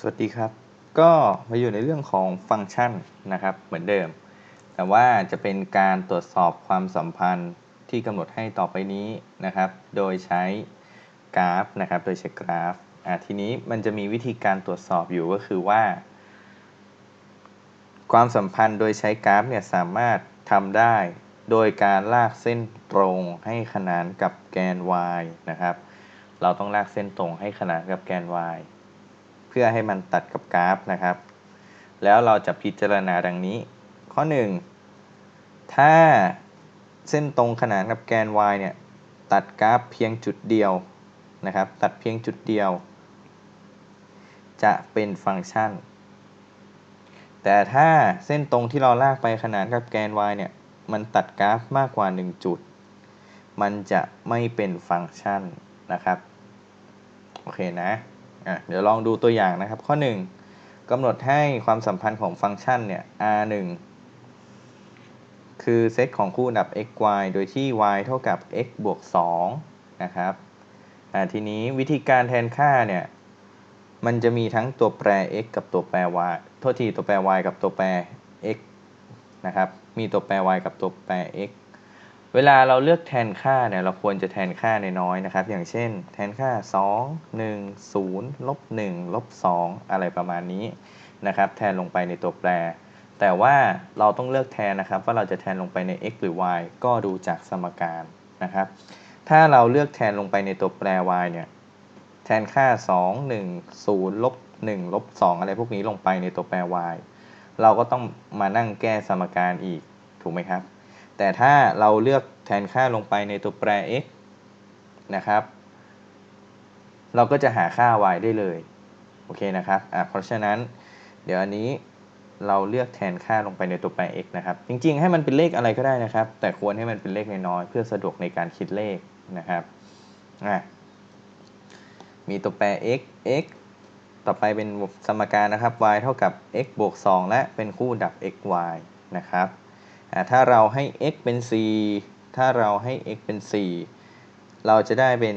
สวัสดีครับ ก็มาอยู่ในเรื่องของฟังก์ชันนะครับเหมือนเดิม แต่ว่าจะเป็นการตรวจสอบความสัมพันธ์ที่กำหนดให้ต่อไปนี้นะครับ โดยใช้กราฟนะครับโดยใช้กราฟอะทีนี้มันจะมีวิธีการตรวจสอบอยู่ก็คือว่า ความสัมพันธ์โดยใช้กราฟเนี่ยสามารถทำได้ โดยการลากเส้นตรงให้ขนานกับแกน y นะครับ เราต้องลากเส้นตรงให้ขนานกับแกน y พื่อให้มันตัดกับกราฟนะครับ แล้วเราจะพิจารณาดังนี้ ข้อ 1 ถ้าเส้นตรงขนานกับแกน y เนี่ยตัดกราฟเพียงจุดเดียวนะครับ ตัดเพียงจุดเดียว จะเป็นฟังก์ชัน แต่ถ้าเส้นตรงที่เราลากไปขนานกับแกน y เนี่ยมันตัดกราฟมากกว่า 1 จุด มันจะไม่เป็นฟังก์ชันนะครับ โอเคนะ อะเดี๋ยวลองดูตัวอย่างนะครับ ข้อ 1กำหนดให้ความสัมพันธ์ของฟังก์ชันเนี่ย r 1คือเซตของคู่อันดับ x y โดยที่ y เท่ากับ x บวก2นะครับอ่าทีนี้วิธีการแทนค่าเนี่ยมันจะมีทั้งตัวแปร x กับตัวแปร y โทษทีตัวแปร y กับตัวแปร x นะครับ มีตัวแปร y กับตัวแปร x เวลาเราเลือกแทนค่าเนี่ยเราควรจะแทนค่าในน้อยๆนะครับ อย่างเช่น แทนค่า 2 1 0ลบ1ลบ2อะไรประมาณนี้นะครับ แทนลงไปในตัวแปร แต่ว่าเราต้องเลือกแทนนะครับ ว่าเราจะแทนลงไปใน x หรือ y ก็ดูจากสมการนะครับ ถ้าเราเลือกแทนลงไปในตัวแปร y เนี่ยแทนค่า 2 1 0ลบ1ลบ2อะไรพวกนี้ลงไปในตัวแปร y เราก็ต้องมานั่งแก้สมการอีกถูกไหมครับ แต่ถ้าเราเลือกแทนค่าลงไปในตัวแปร x นะครับ เราก็จะหาค่า y ได้เลย โอเคนะครับอะเพราะฉะนั้น เดี๋ยวอันนี้เราเลือกแทนค่าลงไปในตัวแปร x นะครับ จริงๆ ให้มันเป็นเลขอะไรก็ได้นะครับ แต่ควรให้มันเป็นเลขน้อยๆ เพื่อสะดวกในการคิดเลขนะครับอะมีตัวแปร x x ต่อไปเป็นสมการนะครับ y เท่ากับ x บวก 2 และเป็นคู่ดับ x y นะครับ ถ้าเราให้ x เป็น 4 ถ้าเราให้ x เป็น 4 เราจะได้เป็น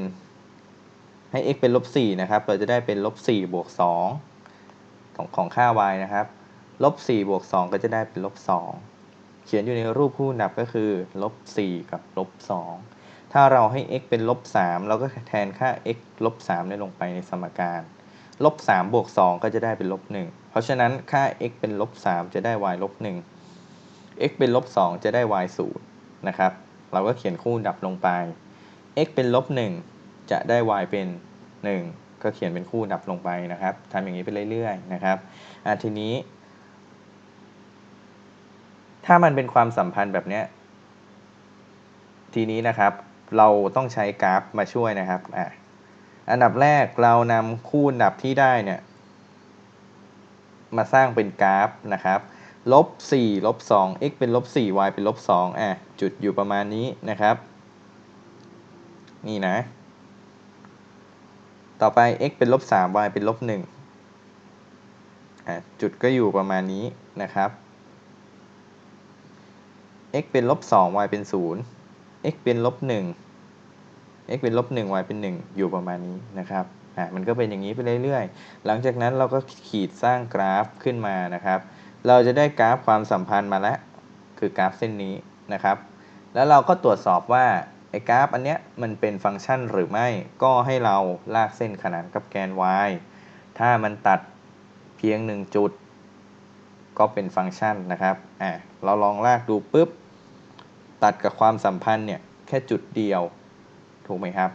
ให้ x เป็นลบ4นะครับ เราจะได้เป็นลบ4บวก2ของของค่า y นะครับ ลบ4บวก2ก็จะได้เป็นลบ2เขียนอยู่ในรูปคู่ดับก็คือลบ4กับลบ2ถ้าเราให้ x เป็นลบ3เราก็แทนค่า x ลบ3ได้ลงไปในสมการลบ3บวก2ก็จะได้เป็นลบ1เพราะฉะนั้นค่า x เป็นลบ3จะได้ y ลบ1 x เป็นลบ2จะได้ y 0นะครับ เราก็เขียนคู่ดับลงไป x เป็นลบ1จะได้ y เป็น 1 ก็เขียนเป็นคู่ดับลงไปนะครับทำอย่างนี้ไปเรื่อยๆนะครับอะทีนี้ ถ้ามันเป็นความสัมพันธ์แบบนี้ทีนี้นะครับเราต้องใช้กราฟมาช่วยนะครับอะอันดับแรกเรานำคู่ดับที่ได้เนี่ยมาสร้างเป็นกราฟนะครับ ลบ4ลบ2 x เป็นลบ4 y เป็นลบ2อะจุดอยู่ประมาณนี้นะครับ นี่นะ ต่อไป x เป็นลบ3 y เป็นลบ1อะจุดก็อยู่ประมาณนี้นะครับ x เป็นลบ2 y เป็น0 x เป็นลบ1 x เป็นลบ1 y เป็น 1 อยู่ประมาณนี้นะครับอะมันก็เป็นอย่างนี้ไปเรื่อยๆ หลังจากนั้นเราก็ขีดสร้างกราฟขึ้นมานะครับ เราจะได้กราฟความสัมพันธ์มาแล้ว คือกราฟเส้นนี้นะครับ แล้วเราก็ตรวจสอบว่าไอ้กราฟอันเนี้ยมันเป็นฟังก์ชันหรือไม่ก็ให้เราลากเส้นขนานกับแกน y ถ้ามันตัดเพียง 1 จุด ก็เป็นฟังก์ชันนะครับอะเราลองลากดูปุ๊บ ตัดกับความสัมพันธ์เนี่ยแค่จุดเดียว ถูกไหมครับ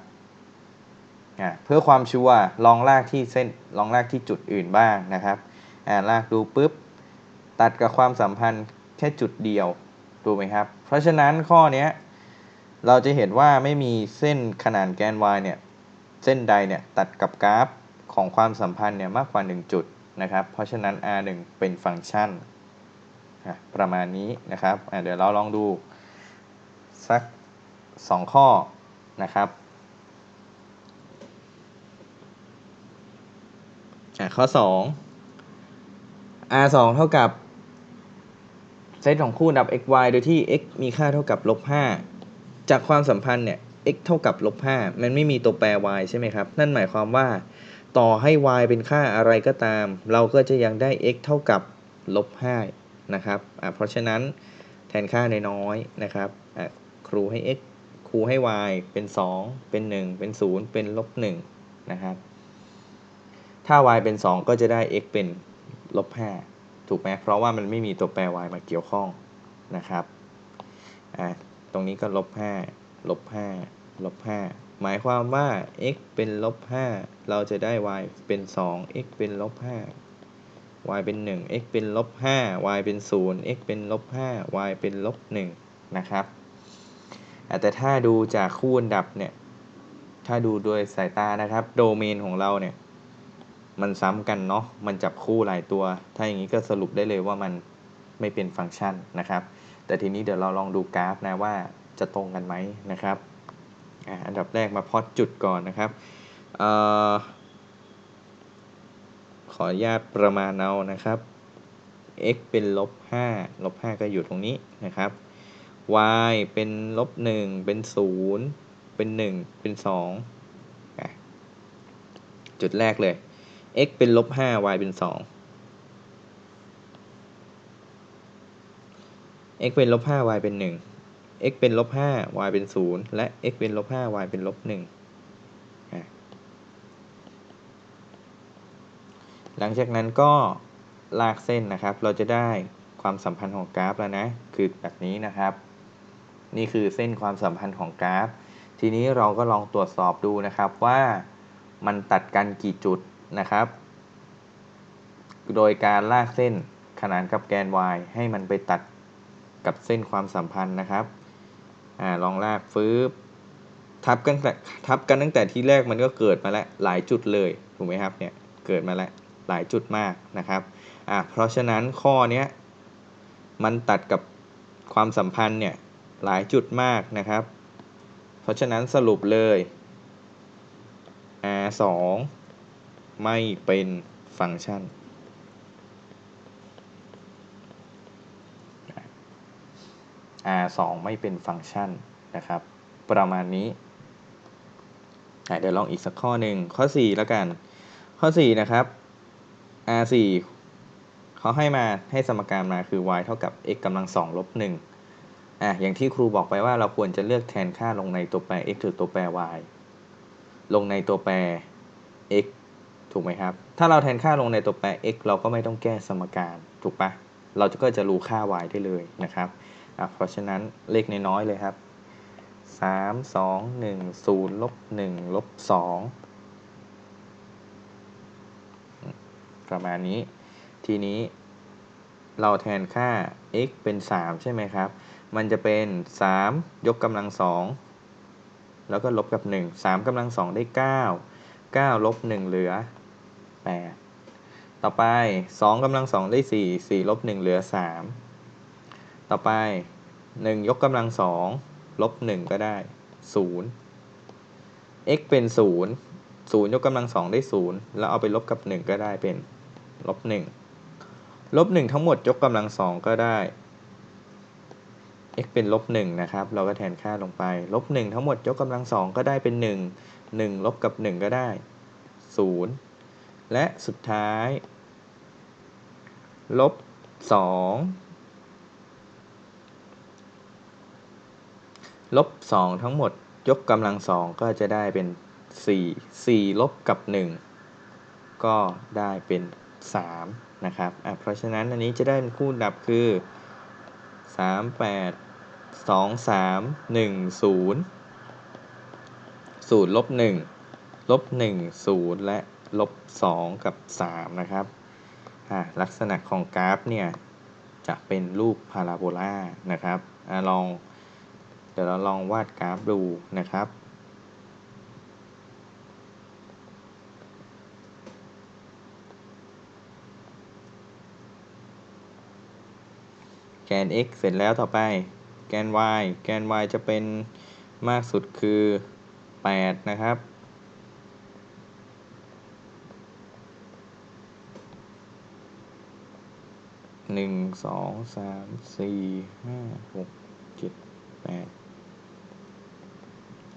อะเพื่อความชัวร์ลองลากที่เส้นลองลากที่จุดอื่นบ้างนะครับอ่าลากดูปุ๊บ ตัดกับความสัมพันธ์แค่จุดเดียวถูกไหมครับ เพราะฉะนั้นข้อนี้เราจะเห็นว่าไม่มีเส้นขนานแกน y เนี่ยเส้นใดเนี่ยตัดกับกราฟของความสัมพันธ์เนี่ยมากกว่า 1 จุดนะครับ เพราะฉะนั้น r 1 เป็นฟังก์ชันประมาณนี้นะครับเดี๋ยวเราลองดูสัก 2 ข้อนะครับข้อ 2 r 2เท่ากับ ซตของคู่ดับ x y โดยที่ x มีค่าเท่ากับลบ5จากความสัมพันธ์เนี่ย x เท่ากับลบ5มันไม่มีตัวแปร y ใช่ไหมครับ นั่นหมายความว่า ต่อให้ y เป็นค่าอะไรก็ตาม เราก็จะยังได้ x เท่ากับลบ5นะครับอะเพราะฉะนั้นแทนค่าน้อยๆนะครับอะครูให้ x ครูให้ y เป็น 2 เป็น 1 เป็น 0 เป็นลบ1นะครับ ถ้า y เป็น 2 ก็จะได้ x เป็นลบ5 ถูกไหมเพราะว่ามันไม่มีตัวแปร y มาเกี่ยวข้องนะครับอะตรงนี้ก็ลบ5ลบ5ลบ5หมายความว่า x เป็นลบ5เราจะได้ y เป็น 2 x เป็นลบ5 y เป็น 1 x เป็นลบ5 y เป็น 0 x เป็นลบ5 y เป็นลบ1นะครับแต่ถ้าดูจากคู่อันดับเนี่ย ถ้าดูโดยสายตานะครับ โดเมนของเราเนี่ย มันซ้ำกันเนาะมันจับคู่หลายตัว ถ้าอย่างนี้ก็สรุปได้เลยว่ามันไม่เป็นฟังก์ชันนะครับ แต่ทีนี้เดี๋ยวเราลองดูกราฟนะว่าจะตรงกันไหมนะครับอะอันดับแรกมาพอดจุดก่อนนะครับออขออนุญาตประมาณเอานะครับ x เป็นลบ5ลบ5ก็อยู่ตรงนี้นะครับ y เป็นลบ1เป็น 0 เป็น 1 เป็น2อะจุดแรกเลย x เป็นลบ5 y เป็น2 x เป็นลบ5 y เป็น1 x เป็นลบ5 y เป็น0และ x เป็นลบ5 y เป็นลบ1อะหลังจากนั้นก็ลากเส้นนะครับ เราจะได้ความสัมพันธ์ของกราฟแล้วนะ คือแบบนี้นะครับ นี่คือเส้นความสัมพันธ์ของกราฟ ทีนี้เราก็ลองตรวจสอบดูนะครับว่ามันตัดกันกี่จุด นะครับ โดยการลากเส้นขนานกับแกน y ให้มันไปตัดกับเส้นความสัมพันธ์นะครับอ่าลองลากฟืบทับกันทับกันตั้งแต่ที่แรกมันก็เกิดมาแล้วหลายจุดเลยถูกไหมครับเนี่ยเกิดมาแล้วหลายจุดมากนะครับอ่าเพราะฉะนั้นข้อนี้มันตัดกับความสัมพันธ์เนี่ยหลายจุดมากนะครับ เพราะฉะนั้นสรุปเลย r 2 ไม่เป็นฟังก์ชัน r 2 ไม่เป็นฟังก์ชันนะครับ ประมาณนี้เดี๋ยวลองอีกสักข้อหนึ่งข้อ 4 แล้วกัน ข้อ 4 นะครับ r 4 เขาให้มาให้สมการมาคือ y เท่ากับ x กำลัง2ลบ1อะอย่างที่ครูบอกไปว่าเราควรจะเลือกแทนค่าลงในตัวแปร x หรือตัวแปร y ลงในตัวแปร x ถูกไหมครับ ถ้าเราแทนค่าลงในตัวแปร x เราก็ไม่ต้องแก้สมการถูกปะเราก็จะรู้ค่า y ได้เลยนะครับเพราะฉะนั้นเลขน้อยๆเลยครับ 3 2 1 0ลบ1ลบ2ประมาณนี้ ทีนี้เราแทนค่า x เป็น 3 ใช่ไหมครับ มันจะเป็น 3 ยกกำลัง 2 แล้วก็ลบกับ 1 3กำลัง 2 ได้ 9 9 ลบ 1 เหลือ 8 ต่อไป 2กำลัง 2 ได้ 4 4ลบ1เหลือ 3 ต่อไป 1 ยกกำลัง 2 ลบ 1 ก็ได้ 0 x เป็น 0 0 ยกกำลัง 2 ได้ 0 แล้วเอาไปลบกับ 1 ก็ได้เป็นลบ1ลบ 1 ทั้งหมดยกกำลัง 2 ก็ได้ x เป็นลบ1นะครับ เราก็แทนค่าลงไป ลบ 1 ทั้งหมดยกกำลัง 2 ก็ได้เป็น 1 1 ลบกับ 1 ก็ได้ 0 และสุดท้าย ลบ 2 ลบ 2 ทั้งหมดยกกำลัง 2 ก็จะได้เป็น 4 4 ลบกับ 1 ก็ได้เป็น 3 นะครับอะเพราะฉะนั้นอันนี้จะได้เป็นคู่ดับคือ 3 8 2 3 1 0 0ลบ1ลบ1 0 และ ลบ 2 กับ 3 นะครับลักษณะของกราฟเนี่ยจะเป็นรูปพาราโบลานะครับอลองเดี๋ยวเราลองวาดกราฟดูนะครับ แกน x เสร็จแล้วต่อไป แกน y แกน y จะเป็นมากสุดคือ 8 นะครับ หนึ่งสองสามสี่ห้าหกเจ็ดแปด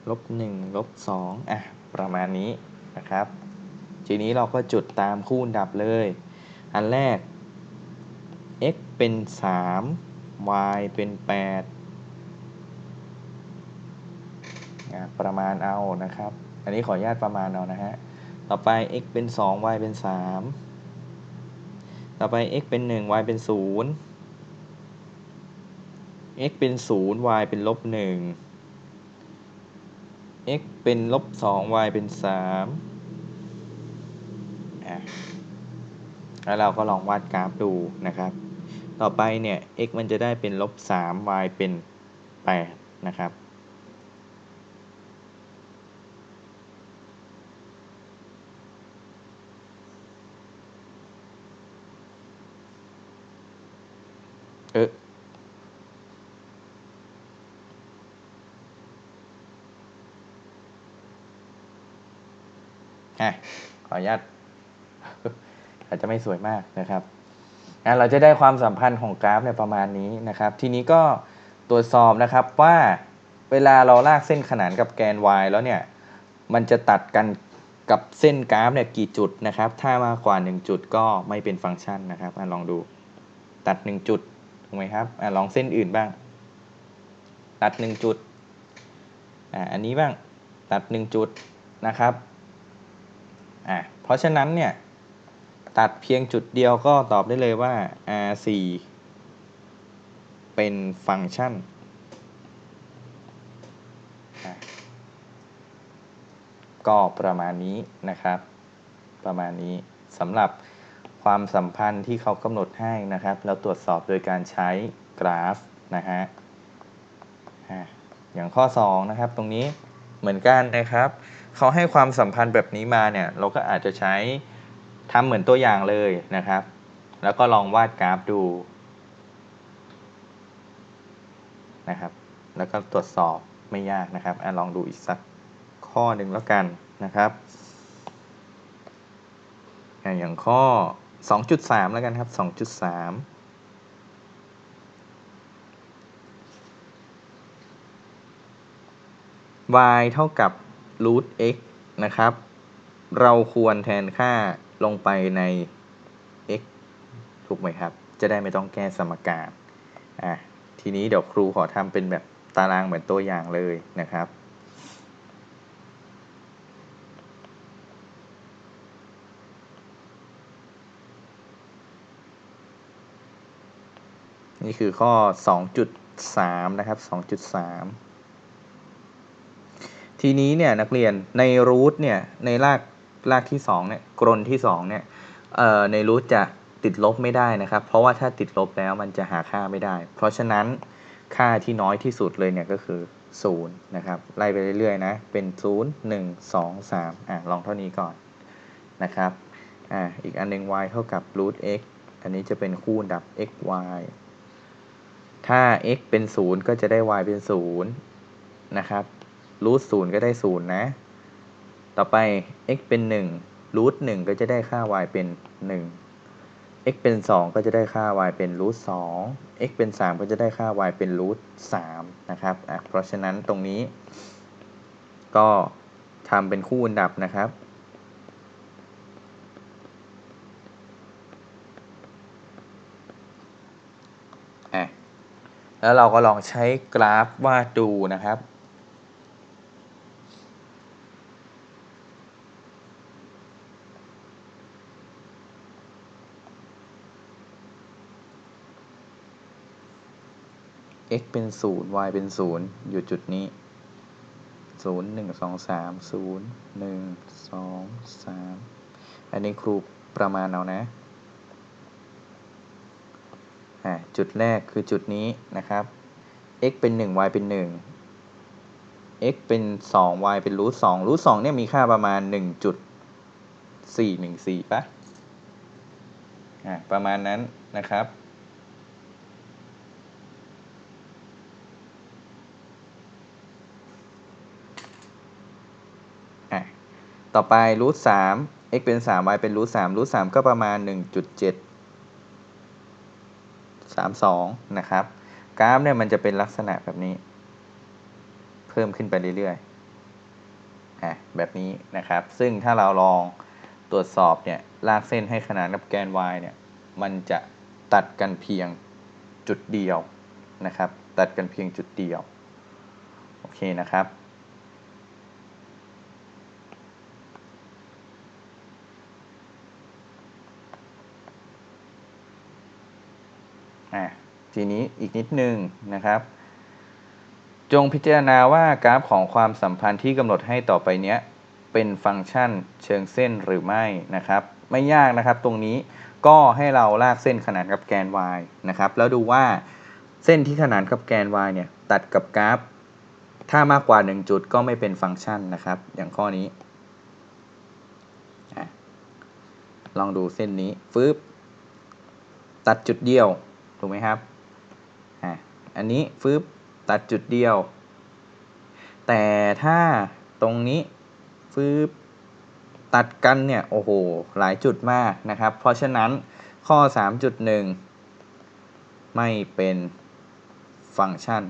ลบหนึ่งลบสองอะ ประมาณนี้นะครับ ทีนี้เราก็จุดตามคูณดับเลย อันแรก x เป็น 3 y เป็น8อะประมาณเอานะครับ อันนี้ขออนุญาตประมาณเอานะฮะ ต่อไป x เป็น 2 y เป็น 3 ต่อไป x เป็น 1 y เป็น 0 x เป็น 0 y เป็นลบ 1 x เป็นลบ 2 y เป็น 3อะแล้วเราก็ลองวาดกราฟดูนะครับ ต่อไปเนี่ย x มันจะได้เป็นลบ 3 y เป็น 8 นะครับ เออขออนุญาตอาจจะไม่สวยมากนะครับอะเราจะได้ความสัมพันธ์ของกราฟเนี่ยประมาณนี้นะครับ ทีนี้ก็ตรวจสอบนะครับว่าเวลาเราลากเส้นขนานกับแกน y แล้วเนี่ย มันจะตัดกันกับเส้นกราฟเนี่ยกี่จุดนะครับ ถ้ามากกว่า 1 จุดก็ไม่เป็นฟังก์ชันนะครับอลองดูตัด 1 จุด ถูกไหมครับอลองเส้นอื่นบ้าง ตัด 1 จุดออันนี้บ้างตัด 1 จุดนะครับเพราะฉะนั้นเนี่ยตัดเพียงจุดเดียวก็ตอบได้เลยว่า R4 เป็นฟังก์ชันก็ประมาณนี้นะครับ ประมาณนี้สำหรับ ความสัมพันธ์ที่เขากำหนดให้นะครับแล้วตรวจสอบโดยการใช้กราฟนะฮะอย่างข้อ2นะครับตรงนี้เหมือนกันนะครับเขาให้ความสัมพันธ์แบบนี้มาเนี่ยเราก็อาจจะใช้ทำเหมือนตัวอย่างเลยนะครับ แล้วก็ลองวาดกราฟดูนะครับ แล้วก็ตรวจสอบไม่ยากนะครับอลองดูอีกสักข้อหนึ่งแล้วกันนะครับ อย่างข้อ 2.3 แล้วกันครับ 2.3 y เท่ากับ root x นะครับ เราควรแทนค่าลงไปใน x ถูกไหมครับ จะได้ไม่ต้องแก้สมการ อะ ทีนี้เดี๋ยวครูขอทำเป็นแบบตารางเหมือนตัวอย่างเลยนะครับ นี่คือข้อ 2.3 นะครับ 2.3 ทีนี้เนี่ยนักเรียนในรูทเนี่ยในรากรากที่2เนี่ยกรนที่2เนี่ยในรูทจะติดลบไม่ได้นะครับ เพราะว่าถ้าติดลบแล้วมันจะหาค่าไม่ได้ เพราะฉะนั้นค่าที่น้อยที่สุดเลยเนี่ยก็คือ 0 นะครับ ไล่ไปเรื่อยๆนะเป็น 0 1 2 3อะลองเท่านี้ก่อนนะครับอ่าอีกอันหนึง y เท่ากับ root x อันนี้จะเป็นคู่ดับ x y ถ้า x เป็น 0 ก็จะได้ y เป็น 0 นะครับรูทศูนย์ก็ได้ศูนย์นะ ต่อไป x เป็น1รูทหนึ่งก็จะได้ค่า y เป็น 1 x เป็น 2 ก็จะได้ค่า y เป็นรูทสอง x เป็น 3 ก็จะได้ค่า y เป็นรูทสามนะครับอะเพราะฉะนั้นตรงนี้ ก็ทำเป็นคู่อันดับนะครับ แล้วเราก็ลองใช้กราฟวาดดูนะครับ x เป็น 0 y เป็น 0 อยู่จุดนี้ 0 1 2 3 0 1 2 3 อันนี้ครูประมาณเอานะ อ่า จุดแรกคือจุดนี้นะครับ x เป็น 1 y เป็น 1 x เป็น 2 y เป็นรูท2รูท2เนี่ยมีค่าประมาณ 1.414ปะอ่าประมาณนั้นนะครับ ต่อไปรูทสาม x เป็นสาม y เป็นรูทสามรูทสามก็ประมาณห นึ่งจุดเจ็ดสามสองนะครับ กราฟเนี่ยมันจะเป็นลักษณะแบบนี้ เพิ่มขึ้นไปเรื่อยๆอะแบบนี้นะครับ ซึ่งถ้าเราลองตรวจสอบเนี่ยลากเส้นให้ขนานกับแกน y เนี่ยมันจะตัดกันเพียงจุดเดียวนะครับ ตัดกันเพียงจุดเดียว โอเคนะครับ อะทีนี้อีกนิดนึงนะครับ จงพิจารณาว่ากราฟของความสัมพันธ์ที่กำหนดให้ต่อไปเนี้ยเป็นฟังก์ชันเชิงเส้นหรือไม่นะครับ ไม่ยากนะครับตรงนี้ก็ให้เราลากเส้นขนานกับแกน y นะครับ แล้วดูว่าเส้นที่ขนานกับแกน y เนี่ยตัดกับกราฟ ถ้ามากกว่า 1 จุดก็ไม่เป็นฟังก์ชันนะครับ อย่างข้อนี้ ลองดูเส้นนี้ฟึบตัดจุดเดียว ถูกไหมครับอันนี้ฟึบตัดจุดเดียว แต่ถ้าตรงนี้ฟึบตัดกันเนี่ยโอ้โหหลายจุดมากนะครับ เพราะฉะนั้นข้อ 3.1 ไม่เป็นฟังก์ชัน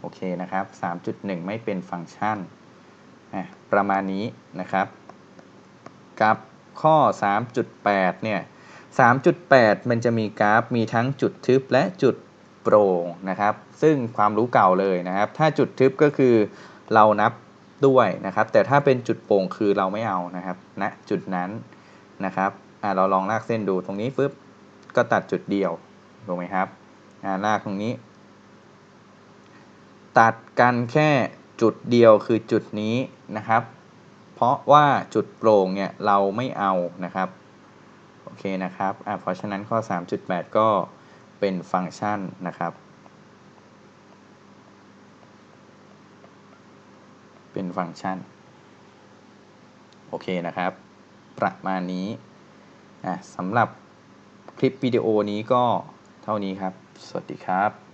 โอเคนะครับ 3.1 ไม่เป็นฟังก์ชันประมาณนี้นะครับ กับข้อ 3.8 เนี่ย 3.8 มันจะมีกราฟมีทั้งจุดทึบและจุดโปร่งนะครับ ซึ่งความรู้เก่าเลยนะครับ ถ้าจุดทึบก็คือเรานับด้วยนะครับ แต่ถ้าเป็นจุดโปร่งคือเราไม่เอานะครับณนะจุดนั้นนะครับเราลองลากเส้นดูตรงนี้ปุ๊บก็ตัดจุดเดียวถูกไหมครับลากตรงนี้ ตัดกันแค่จุดเดียวคือจุดนี้นะครับ เพราะว่าจุดโปร่งเนี่ยเราไม่เอานะครับ เคนะครับอ่าเพราะฉะนั้นข้อ 3.8 ก็เป็นฟังก์ชันนะครับ เป็นฟังก์ชัน โอเคนะครับ ประมาณนี้อะสำหรับคลิปวิดีโอนี้ก็เท่านี้ครับ สวัสดีครับ